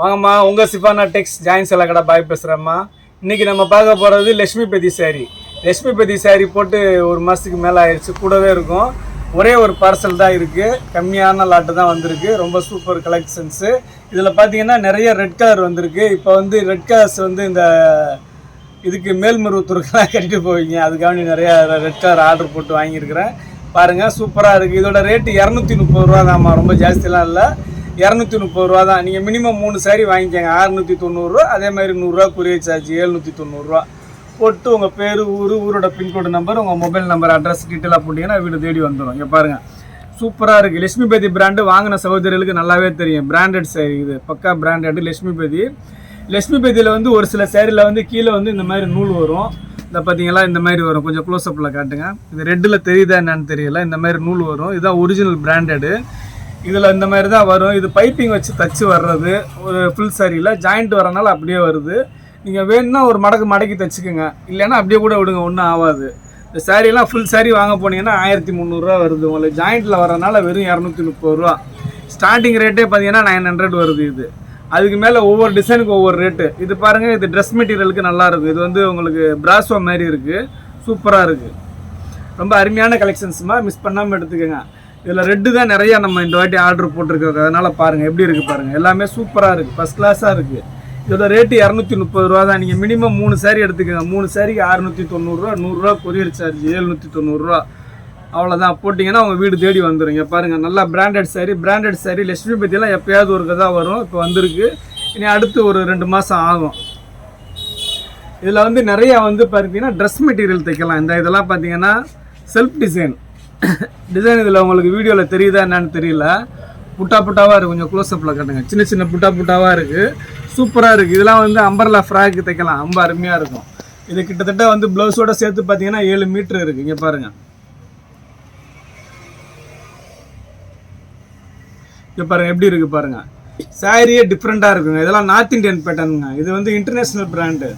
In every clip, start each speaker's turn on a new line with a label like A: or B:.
A: வாங்கம்மா உங்கள் சிஃபானா டெக்ஸ் ஜாயின் சில கடை பாய் பேசுகிறேம்மா இன்றைக்கி நம்ம பார்க்க போகிறது லக்ஷ்மிபதி பெதி சாரி லட்சுமி சாரி போட்டு ஒரு மாதத்துக்கு மேலே ஆயிடுச்சு கூடவே இருக்கும். ஒரே ஒரு பார்சல் தான் இருக்குது கம்மியான லாட்டு தான் வந்திருக்கு. ரொம்ப சூப்பர் கலெக்ஷன்ஸு இதில் பார்த்தீங்கன்னா நிறைய ரெட் கலர் வந்திருக்கு. இப்போ வந்து ரெட் கலர்ஸ் வந்து இந்த இதுக்கு மேல்மருவத்தூருக்கெல்லாம் கட்டிட்டு போவீங்க. அதுக்காண்டி நிறைய ரெட் கலர் ஆர்டர் போட்டு வாங்கியிருக்கிறேன். பாருங்கள் சூப்பராக இருக்குது இதோட ரேட்டு இரநூத்தி முப்பது ரூபா தான்மா ரொம்ப ஜாஸ்திலாம் இல்லை. இரநூத்தி முப்பது ரூபா தான். நீங்கள் மினிமம் மூணு சாரி வாங்கிக்கோங்க. அறுநூத்தி தொண்ணூறுரூவா அதே மாதிரி நூறுரூவா கொரியர் சார்ஜ் எழுநூற்றி தொண்ணூறுரூவா போட்டு உங்கள் பேர் ஊர் ஊரோட பின்கோடு நம்பர் உங்கள் மொபைல் நம்பர் அட்ரஸ் டீட்டெயிலாக போட்டிங்கன்னா வீடு தேடி வந்துடும் இங்கே பாருங்கள் சூப்பராக இருக்குது லட்சுமிபதி பிராண்டு வாங்கின சகோதரிகளுக்கு நல்லாவே தெரியும். பிராண்டட் சாரி இது. பக்கா பிராண்டட் லட்சுமிபதி. லட்சுமிபதியில் வந்து ஒரு சில சேரீல வந்து கீழே வந்து இந்த மாதிரி நூல் வரும். இந்த பார்த்தீங்களா இந்த மாதிரி வரும். கொஞ்சம் க்ளோஸ்அப்பில் காட்டுங்க. இது ரெட்டில் தெரியுதா என்னன்னு தெரியல. இந்த மாதிரி நூல் வரும். இதுதான் ஒரிஜினல் பிராண்டடு இதில் இந்த மாதிரி தான் வரும். இது பைப்பிங் வச்சு தச்சு வர்றது. ஒரு ஃபுல் சரியில் ஜாயிண்ட் வரனால அப்படியே வருது. நீங்கள் வேணும்னா ஒரு மடக்கு மடக்கி தச்சுக்கோங்க. இல்லைன்னா அப்படியே கூட விடுங்க. ஒன்றும் ஆகாது. இந்த சாரீலாம் ஃபுல் சாரீ வாங்க போனீங்கன்னா ஆயிரத்தி முந்நூறுரூவா வருது. உங்களுக்கு ஜாயிண்ட்டில் வரனால வெறும் இரநூத்தி முப்பது ரூபா. ஸ்டார்டிங் ரேட்டே பார்த்தீங்கன்னா நைன் ஹண்ட்ரட் வருது இது. அதுக்கு மேலே ஒவ்வொரு டிசைனுக்கு ஒவ்வொரு ரேட்டு இது பாருங்கள் இது ட்ரெஸ் மெட்டீரியலுக்கு நல்லா இருக்கும் இது வந்து உங்களுக்கு பிராஸ்வா மாதிரி இருக்குது சூப்பராக இருக்குது ரொம்ப அருமையான கலெக்ஷன்ஸ்மா மிஸ் பண்ணாமல் எடுத்துக்கோங்க. இதில் ரெட்டு தான் நிறையா நம்ம இந்த வாட்டி ஆர்டர் போட்டிருக்கோம் அதனால் பாருங்கள் எப்படி இருக்குது பாருங்கள் எல்லாமே சூப்பராக இருக்குது ஃபஸ்ட் கிளாஸாக இருக்குது இதோட ரேட்டு இரநூத்தி முப்பது ரூபா தான். நீங்கள் மினிமம் மூணு சேரீ எடுத்துக்கோங்க. மூணு சேரீக்கு அறுநூற்றி தொண்ணூறுரூவா நூறுரூவா கொரியர் சார்ஜ் ஏழ்நூற்றி தொண்ணூறுரூவா அவ்வளோதான் போட்டிங்கன்னா உங்கள் வீடு தேடி வந்துடுங்க பாருங்கள் நல்லா branded sari branded sari Lakshmi பற்றிலாம் எப்போயாவது ஒரு கதா வரும். இப்போ வந்திருக்கு. இனி அடுத்து ஒரு ரெண்டு மாதம் ஆகும். இதில் வந்து நிறையா வந்து பார்த்தீங்கன்னா ட்ரெஸ் மெட்டீரியல் தைக்கலாம். இந்த இதெல்லாம் பார்த்தீங்கன்னா செல்ஃப் டிசைன் டிசைன் இதில் உங்களுக்கு வீடியோவில் தெரியுதா என்னன்னு தெரியல. புட்டா புட்டாவாக இருக்குது கொஞ்சம் க்ளோஸ்அப்பில் காட்டுங்க. சின்ன சின்ன புட்டா புட்டாவாக இருக்குது சூப்பராக இருக்குது இதெல்லாம் வந்து அம்பர்லா ஃப்ராக்கு தைக்கலாம். ரொம்ப அருமையாக இருக்கும். இது கிட்டத்தட்ட வந்து ப்ளவுஸோட சேர்த்து பார்த்தீங்கன்னா ஏழு மீட்ரு இருக்குது இங்கே பாருங்கள் இங்கே பாருங்கள் எப்படி இருக்குது பாருங்கள் சாரியே டிஃப்ரெண்ட்டாக இருக்குங்க. இதெல்லாம் நார்த் இந்தியன் பேட்டர்னுங்க இது வந்து இன்டர்நேஷ்னல் பிராண்டு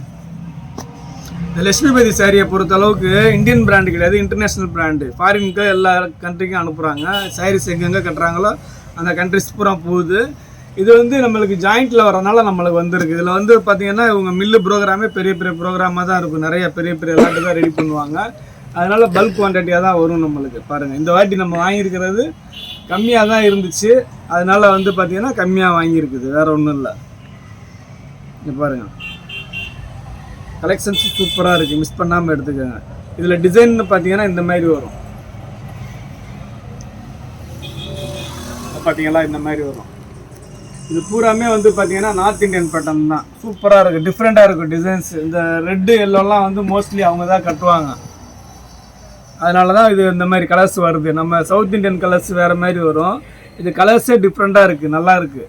A: இந்த லட்சுமிபதி சாரியை பொறுத்த அளவுக்கு இந்தியன் பிராண்டு கிடையாது இன்டர்நேஷ்னல் பிராண்டு ஃபாரினுக்கு எல்லா கண்ட்ரிக்கும் அனுப்புகிறாங்க சாரீஸ் எங்கெங்கே கட்டுறாங்களோ அந்த கண்ட்ரிஸ் பூரா போகுது. இது வந்து நம்மளுக்கு ஜாயிண்ட்டில் வரனால நம்மளுக்கு வந்திருக்கு. இதில் வந்து பார்த்தீங்கன்னா இவங்க மில்லு ப்ரோக்ராமே பெரிய பெரிய ப்ரோக்ராமாக தான் இருக்கும். நிறைய பெரிய பெரிய லாட்டு தான் ரெடி பண்ணுவாங்க. அதனால் பல்க் குவான்டிட்டியாக தான் வரும் நம்மளுக்கு. பாருங்கள் இந்த வாட்டி நம்ம வாங்கியிருக்கிறது கம்மியாக தான் இருந்துச்சு. அதனால் வந்து பார்த்திங்கன்னா கம்மியாக வாங்கியிருக்குது. வேறு ஒன்றும் இல்லை. இங்கே பாருங்கள் கலெக்ஷன்ஸ் சூப்பராக இருக்குது மிஸ் பண்ணாமல் எடுத்துக்கோங்க. இதில் டிசைன் பார்த்தீங்கன்னா இந்த மாதிரி வரும். பார்த்தீங்களா இந்த மாதிரி வரும். இது பூராமே வந்து பார்த்தீங்கன்னா நார்த் இந்தியன் பட்டன் தான். சூப்பராக இருக்குது டிஃப்ரெண்ட்டாக இருக்கும் டிசைன்ஸ் இந்த ரெட்டு எல்லோலாம் வந்து மோஸ்ட்லி அவங்க தான் கட்டுவாங்க. அதனால தான் இது இந்த மாதிரி கலர்ஸ் வருது. நம்ம சவுத் இந்தியன் கலர்ஸ் வேறு மாதிரி வரும். இது கலர்ஸே டிஃப்ரெண்ட்டாக இருக்குது நல்லா இருக்குது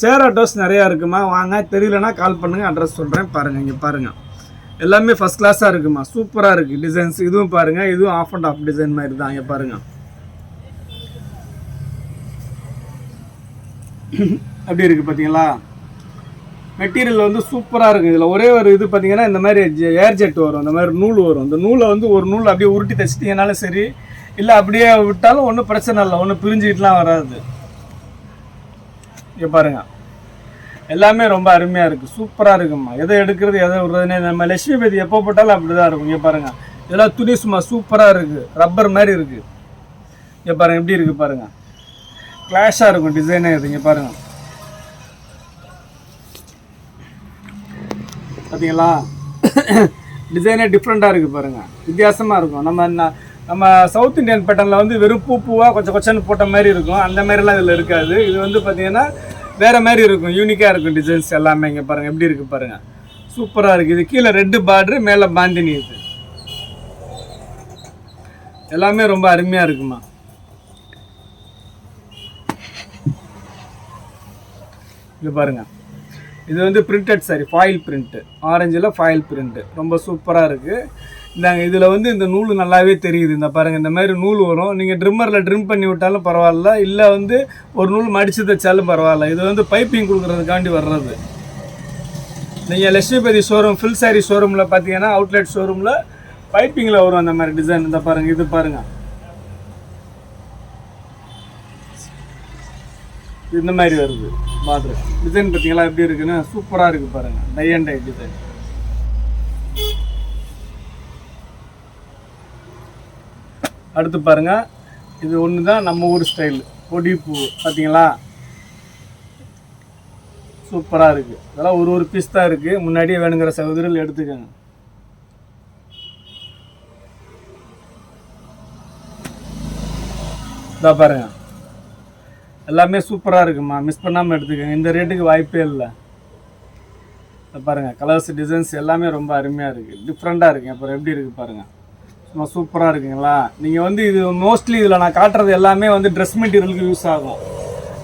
A: சேர் ஆட்டோஸ் நிறையா இருக்குமா? வாங்க தெரியலனா கால் பண்ணுங்கள் அட்ரஸ் சொல்கிறேன் பாருங்கள் இங்கே பாருங்கள் எல்லாமே ஃபஸ்ட் கிளாஸாக இருக்குமா? சூப்பராக இருக்குது டிசைன்ஸ் இதுவும் பாருங்கள் இதுவும் ஆஃப் அண்ட் ஆஃப் டிசைன் மாதிரி தான் இங்கே பாருங்கள் அப்படி இருக்குது பார்த்தீங்களா மெட்டீரியல் வந்து சூப்பராக இருக்குது இதில் ஒரே ஒரு இது பார்த்தீங்கன்னா இந்த மாதிரி ஏர் ஜெட் வரும். இந்த மாதிரி நூல் வரும். இந்த நூலை வந்து ஒரு நூல் அப்படியே உருட்டி தைச்சிட்டிங்கனாலும் சரி இல்லை அப்படியே விட்டாலும் ஒன்றும் பிரச்சனை இல்லை. ஒன்றும் பிரிஞ்சுக்கிட்டுலாம் வராது. இங்கே பாருங்க. எல்லாமே ரொம்ப அருமையாக இருக்குது சூப்பராக இருக்குமா எதை எடுக்கிறது எதை விடுறதுன்னே நம்ம லட்சுமி பேதி எப்போ போட்டாலும் அப்படி தான் இருக்கும். இங்கே பாருங்க. இதெல்லாம் துணி சும்மா சூப்பராக இருக்குது ரப்பர் மாதிரி இருக்குது இங்கே பாருங்கள் எப்படி இருக்குது பாருங்கள் கிளாஷாக இருக்கும் டிசைனே இது. இங்கே பாருங்கள் பார்த்தீங்களா டிசைனே டிஃப்ரெண்ட்டாக இருக்குது பாருங்கள் வித்தியாசமாக இருக்கும். நம்ம என்ன நம்ம சவுத் இந்தியன் பேட்டர்னில் வந்து வெறும் பூ பூவாக கொஞ்சம் கொச்சன்னு போட்ட மாதிரி இருக்கும். அந்த மாதிரிலாம் இதில் இருக்காது. இது வந்து பார்த்தீங்கன்னா வேறு மாதிரி இருக்கும். யூனிக்காக இருக்கும் டிசைன்ஸ் எல்லாமே இங்கே பாருங்கள் எப்படி இருக்குது பாருங்கள் சூப்பராக இருக்குது. இது கீழே ரெட்டு பார்டரு மேலே பாந்தினி இது. எல்லாமே ரொம்ப அருமையாக இருக்குமா. இது பாருங்கள் இது வந்து பிரிண்டட் சாரி ஃபாயில் பிரிண்ட்டு ஆரஞ்சில் ஃபாயில் பிரிண்ட்டு ரொம்ப சூப்பராக இருக்குது இந்தாங்க இதில் வந்து இந்த நூல் நல்லாவே தெரியுது. இந்த பாருங்கள் இந்த மாதிரி நூல் வரும். நீங்கள் ட்ரிம்மரில் ட்ரிம் பண்ணி விட்டாலும் பரவாயில்ல. இல்லை வந்து ஒரு நூல் மடித்து தைச்சாலும் பரவாயில்ல. இது வந்து பைப்பிங் கொடுக்குறதுக்காண்டி வர்றது. நீங்கள் லட்சுமிபதி ஷோரூம் ஃபில் சாரி ஷோரூமில் பார்த்தீங்கன்னா அவுட்லெட் ஷோரூமில் பைப்பிங்கில் வரும் அந்த மாதிரி டிசைன் இந்த பாருங்கள் இது பாருங்கள் இந்த மாதிரி வருது. பார்டர் டிசைன் பார்த்தீங்களா? எப்படி இருக்குன்னு சூப்பராக இருக்குது பாருங்கள் டை அண்ட் டை டிசைன் அடுத்து பாருங்கள் இது ஒன்று தான் நம்ம ஊர் ஸ்டைல் கொடி பூ பார்த்தீங்களா? சூப்பராக இருக்குது இதெல்லாம் ஒரு ஒரு பீஸ் தான் இருக்குது முன்னாடியே வேணுங்கிற சகோதரிகள் எடுத்துக்கோங்க. இதான் பாருங்க. எல்லாமே சூப்பராக இருக்குமா? மிஸ் பண்ணாமல் எடுத்துக்கோங்க. இந்த ரேட்டுக்கு வாய்ப்பே இல்லை. பாருங்கள் கலர்ஸ் டிசைன்ஸ் எல்லாமே ரொம்ப அருமையாக இருக்குது டிஃப்ரெண்ட்டாக இருக்குங்க அப்புறம் எப்படி இருக்குது பாருங்கள் சும்மா சூப்பராக இருக்குங்களா? நீங்கள் வந்து இது மோஸ்ட்லி இதில் நான் காட்டுறது எல்லாமே வந்து ட்ரெஸ் மெட்டீரியலுக்கு யூஸ் ஆகும்.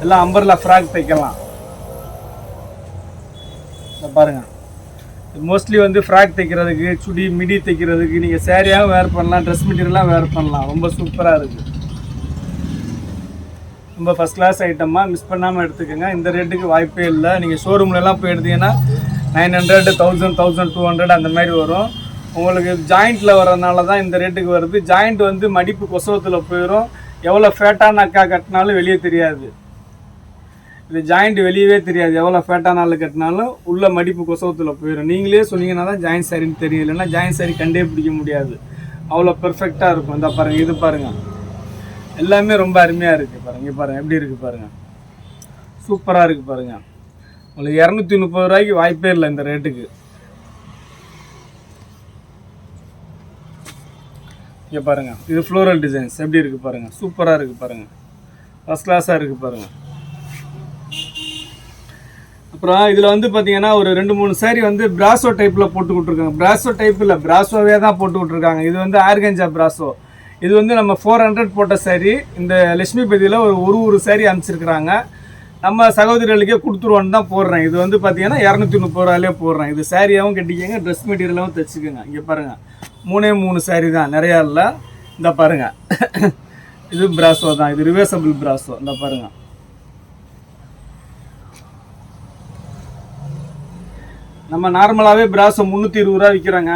A: எல்லாம் அம்பர்லா ஃப்ராக் தைக்கலாம். பாருங்கள் மோஸ்ட்லி வந்து ஃப்ராக் தைக்கிறதுக்கு சுடி மிடி தைக்கிறதுக்கு நீங்கள் சேரீயாகவும் வேர் பண்ணலாம் ட்ரெஸ் மெட்டீரியலாக வேர் பண்ணலாம். ரொம்ப சூப்பராக இருக்குது ரொம்ப ஃபஸ்ட் கிளாஸ் ஐட்டமாக மிஸ் பண்ணாமல் எடுத்துக்கோங்க. இந்த ரேட்டுக்கு வாய்ப்பே இல்லை. நீங்கள் ஷோரூம்லலாம் போய் எடுத்தீங்கன்னா nine hundred thousand thousand two hundred அந்த மாதிரி வரும். உங்களுக்கு ஜாயிண்ட்டில் வரதுனால தான் இந்த ரேட்டுக்கு வருது. ஜாயிண்ட் வந்து மடிப்பு கொசவத்தில் போயிடும் எவ்வளோ ஃபேட்டான அக்கா கட்டினாலும் வெளியே தெரியாது. இது ஜாயிண்ட் வெளியவே தெரியாது. எவ்வளோ ஃபேட்டான ஆள் கட்டினாலும் உள்ள மடிப்பு கொசவத்தில் போயிடும் நீங்களே சொன்னீங்கன்னா தான் ஜாயிண்ட் சாரின்னு தெரியும். இல்லைன்னா ஜாயிண்ட் சாரி கண்டே பிடிக்க முடியாது. அவ்வளோ பெர்ஃபெக்டாக இருக்கும். இந்த பாருங்கள் இது பாருங்கள் எல்லாமே ரொம்ப அருமையாக இருக்குது பாருங்க. பாருங்கள் பாருங்க எப்படி இருக்குது பாருங்க. சூப்பராக இருக்குது பாருங்க. உங்களுக்கு இரநூத்தி முப்பது ரூபாய்க்கு வாய்ப்பே இல்லை இந்த ரேட்டுக்கு. இங்கே பாருங்க இது ஃப்ளோரல் டிசைன்ஸ் எப்படி இருக்குது பாருங்க. சூப்பராக இருக்குது பாருங்க. ஃபஸ்ட் கிளாஸாக இருக்குது பாருங்க. அப்புறம் இதில் வந்து பார்த்தீங்கன்னா ஒரு ரெண்டு மூணு சாரி வந்து பிராசோ டைப்பில் போட்டு விட்ருக்காங்க பிராசோ டைப் இல்லை பிராசோவே தான் போட்டு விட்ருக்காங்க இது வந்து ஆர்கஞ்சா பிராசோ இது வந்து நம்ம ஃபோர் ஹண்ட்ரட் போட்ட சேரீ இந்த லட்சுமி பதியில் ஒரு ஒரு ஒரு சேரீ அனுப்பிச்சிருக்கிறாங்க. நம்ம சகோதரிகளுக்கே கொடுத்துருவோன்னு தான் போடுறேன். இது வந்து பார்த்தீங்கன்னா இரநூத்தி முப்பது ரூபாயிலே போடுறேன். இது சாரியாகவும் கட்டிக்கங்க ட்ரெஸ் மெட்டீரியலாகவும் தைச்சிக்கோங்க. இங்கே பாருங்கள் மூணே மூணு சேரீ தான். நிறையா இல்லை. இந்த பாருங்கள் இது பிராசோ தான். இது ரிவர்சபிள் பிராசோ இந்த பாருங்கள் நம்ம நார்மலாகவே பிராசோ முந்நூற்றி இருபது ரூபா விற்கிறாங்க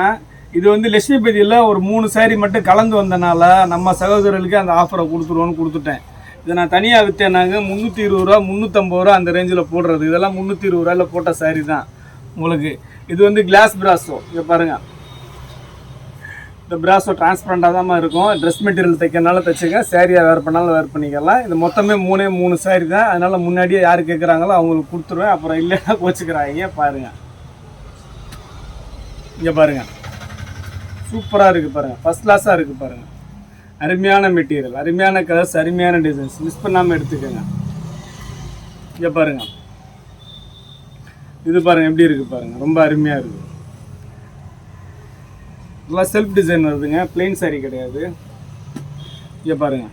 A: இது வந்து லட்சுமி பதியில் ஒரு மூணு சேரீ மட்டும் கலந்து வந்தனால நம்ம சகோதரர்களுக்கு அந்த ஆஃபரை கொடுத்துருவோன்னு கொடுத்துட்டேன். இதை நான் தனியாக விற்றேனாங்க முந்நூற்றி இருபது ரூபா முந்நூற்றம்பது ரூபா அந்த ரேஞ்சில் போடுறது. இதெல்லாம் முந்நூற்றி இருபது ரூபாயில் போட்ட saree தான் உங்களுக்கு. இது வந்து கிளாஸ் பிராஸோ இங்கே பாருங்கள் இந்த பிராஸோ டிரான்ஸ்பரண்டாக தான் இருக்கும். ட்ரெஸ் மெட்டீரியல் தைக்கிறனால தைச்சுங்க சேரீயாக வேர் பண்ணாலும் வேர் பண்ணிக்கலாம். இது மொத்தமே மூணே மூணு சேரீ தான். அதனால் முன்னாடியே யார் கேட்குறாங்களோ அவங்களுக்கு கொடுத்துருவேன். அப்புறம் இல்லைன்னா கோச்சிக்கிறாங்க பாருங்கள் இங்கே பாருங்கள் சூப்பராக இருக்குது பாருங்கள் ஃபஸ்ட் கிளாஸாக இருக்குது பாருங்கள் அருமையான மெட்டீரியல் அருமையான கலர்ஸ் அருமையான டிசைன்ஸ் மிஸ் பண்ணாமல் எடுத்துக்கோங்க. இங்கே பாருங்கள் இது பாருங்கள் எப்படி இருக்குது பாருங்கள் ரொம்ப அருமையாக இருக்குது நல்லா செல்ஃப் டிசைன் வருதுங்க. பிளெயின் saree கிடையாது. இங்கே பாருங்கள்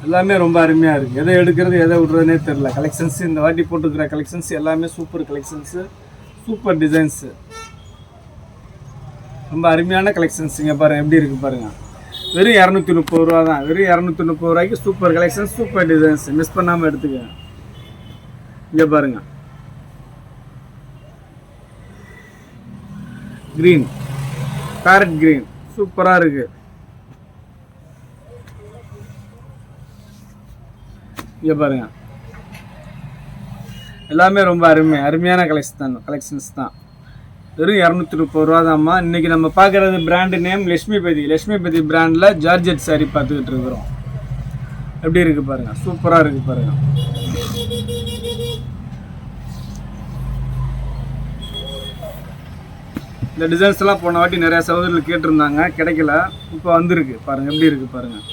A: எல்லாமே ரொம்ப அருமையாக இருக்குது எதை எடுக்கிறது எதை விடுறதுனே தெரில கலெக்ஷன்ஸ் இந்த வாட்டி போட்டுக்கிற கலெக்ஷன்ஸ் எல்லாமே சூப்பர் கலெக்ஷன்ஸு சூப்பர் டிசைன்ஸு ரொம்ப அருமையான கலெக்ஷன்ஸ் இங்கே பாருங்கள் எப்படி இருக்குது பாருங்கள் வெறும் இரநூத்தி முப்பது ரூபா தான். வெறும் இரநூத்தி முப்பது ரூபாய்க்கு super collections super designs miss பண்ணாமல் எடுத்துக்க இங்கே பாருங்கள் க்ரீன் பேரட் க்ரீன் சூப்பராக இருக்குது இங்கே பாருங்க. எல்லாமே ரொம்ப அருமை அருமையான கலெக்ஷன் தான் கலெக்ஷன்ஸ் தான். வெறும் இரநூத்தி முப்பது ரூபா தான்மா இன்றைக்கி நம்ம பார்க்குறது பிராண்டு நேம் லட்சுமிபதி. லட்சுமிபதி பிராண்டில் ஜார்ஜெட் சாரி பார்த்துக்கிட்டு இருக்கிறோம். எப்படி இருக்குது பாருங்கள் சூப்பராக இருக்குது பாருங்கள் இந்த டிசைன்ஸ் எல்லாம் போன வாட்டி நிறையா சகோதரர்கள் கேட்டிருந்தாங்க. கிடைக்கல. இப்போ வந்திருக்கு. பாருங்கள் எப்படி இருக்குது பாருங்கள்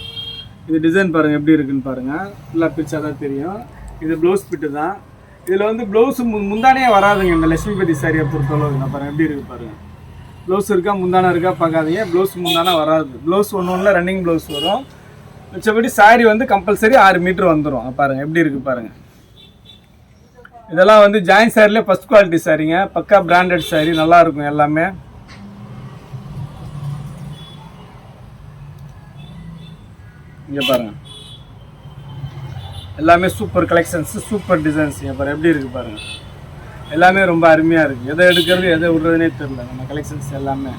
A: இது டிசைன் பாருங்கள் எப்படி இருக்குன்னு பாருங்கள் ஃபுல்லாக பிரிச்சா தான் தெரியும். இது ப்ளவுஸ் பிட்டு தான். இதில் வந்து ப்ளவுஸ் முந்தானே வராதுங்க. இந்த லட்சுமிபதி சாரியை பொறுத்தளவு. நான் பாருங்கள் எப்படி இருக்குது பாருங்கள் ப்ளவுஸ் இருக்கா முந்தானம் இருக்கா பார்க்காதீங்க. ப்ளவுஸ் முந்தானா வராது. ப்ளவுஸ் ஒன்று ஒன்றில் ரன்னிங் ப்ளவுஸ் வரும். மிச்சபடி சாரி வந்து கம்பல்சரி ஆறு மீட்ரு வந்துடும் பாருங்கள் எப்படி இருக்குது பாருங்கள் இதெல்லாம் வந்து ஜாயின் சாரிலே ஃபர்ஸ்ட் குவாலிட்டி சாரிங்க பக்கா பிராண்டட் சாரி நல்லாயிருக்கும் எல்லாமே. இங்கே பாருங்க. எல்லாமே சூப்பர் கலெக்ஷன்ஸ் சூப்பர் டிசைன்ஸ் இங்க பாருங்க. எப்படி இருக்கு பாருங்கள் எல்லாமே ரொம்ப அருமையாக இருக்கு. எதை எடுக்கிறது எதை விடுறதுனே தெரியல. நம்ம கலெக்ஷன்ஸ் எல்லாமே.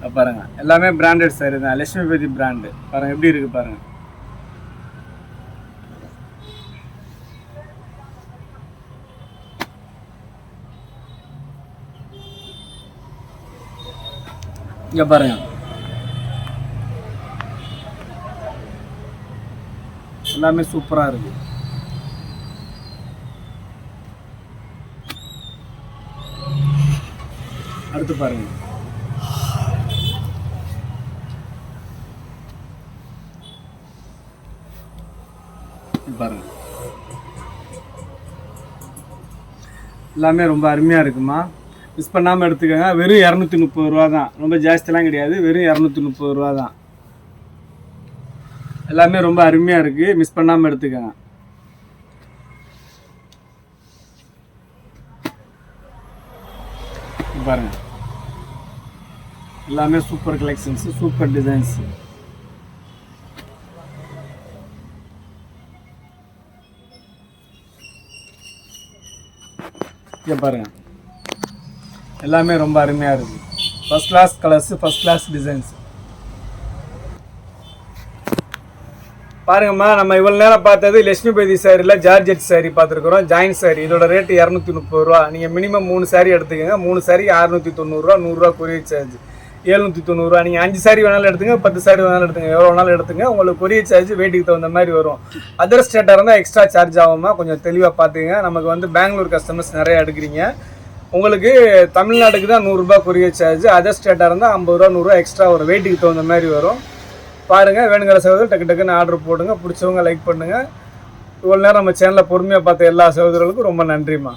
A: பாருங்கள் பாருங்க. எல்லாமே பிராண்டட் சாரி தான். லட்சுமிபதி பிராண்டு பாருங்கள் எப்படி இருக்கு பாருங்க. இங்கே பாருங்க. எல்லாமே சூப்பராக இருக்குது அடுத்து பாருங்க. பாருங்க. எல்லாமே ரொம்ப அருமையாக இருக்குமா? மிஸ் பண்ணாமல் எடுத்துக்கோங்க. வெறும் இரநூத்தி முப்பது ரூபா தான் ரொம்ப ஜாஸ்தியெலாம் கிடையாது. வெறும் இரநூத்தி முப்பது ரூபா தான் எல்லாமே ரொம்ப அருமையாக இருக்குது மிஸ் பண்ணாமல் எடுத்துக்கோங்க. இது பாருங்க. எல்லாமே சூப்பர் கலெக்ஷன்ஸ் சூப்பர் டிசைன்ஸ் இங்க பாருங்க. எல்லாமே ரொம்ப அருமையாக இருக்கு. First class colours first class designs பாருங்கம்மா நம்ம இவ்வளோ நேரம் பார்த்தது லட்சுமிபதி சாரியில் ஜார்ஜெட் சாரி பார்த்துருக்குறோம். ஜாயின் சாரி இதோட ரேட்டு இரநூத்தி முப்பது ரூபா. நீங்கள் மினிமம் மூணு சாரி எடுத்துக்கோங்க. மூணு சாரி அறுநூற்றி தொண்ணூறுரூவா நூறுரூவா கொரியர் சார்ஜ் எழுநூற்றி தொண்ணூறுரூவா நீங்கள் அஞ்சு சாரி வேணாலும் எடுத்துங்க பத்து சாரி வேணாலும் எடுத்துங்க எவ்வளோ வேணாலும் எடுத்துங்க உங்களுக்கு கொரியர் சார்ஜ் வெயிட்டுக்கு தகுந்த மாதிரி வரும். அதர் ஸ்டேட்டாக இருந்தால் எக்ஸ்ட்ரா சார்ஜ் ஆகுமா கொஞ்சம் தெளிவாக பார்த்துங்க நமக்கு வந்து பெங்களூர் கஸ்டமர்ஸ் நிறையா எடுக்கிறீங்க. உங்களுக்கு தமிழ்நாட்டுக்கு தான் நூறுரூபா கொரியர் சார்ஜ் அதர் ஸ்டேட்டாக இருந்தால் ஐம்பது ரூபா நூறுரூவா எக்ஸ்ட்ரா வரும் வெயிட்டுக்கு தகுந்த மாதிரி வரும். பாருங்கள் வேணுங்கிற சகோதரர் டக்கு டக்குன்னு ஆர்டர் போடுங்க. பிடிச்சவங்க லைக் பண்ணுங்கள் இவ்வளோ நேரம் நம்ம சேனலை பொறுமையாக பார்த்த எல்லா சகோதரர்களுக்கும் ரொம்ப நன்றிம்மா.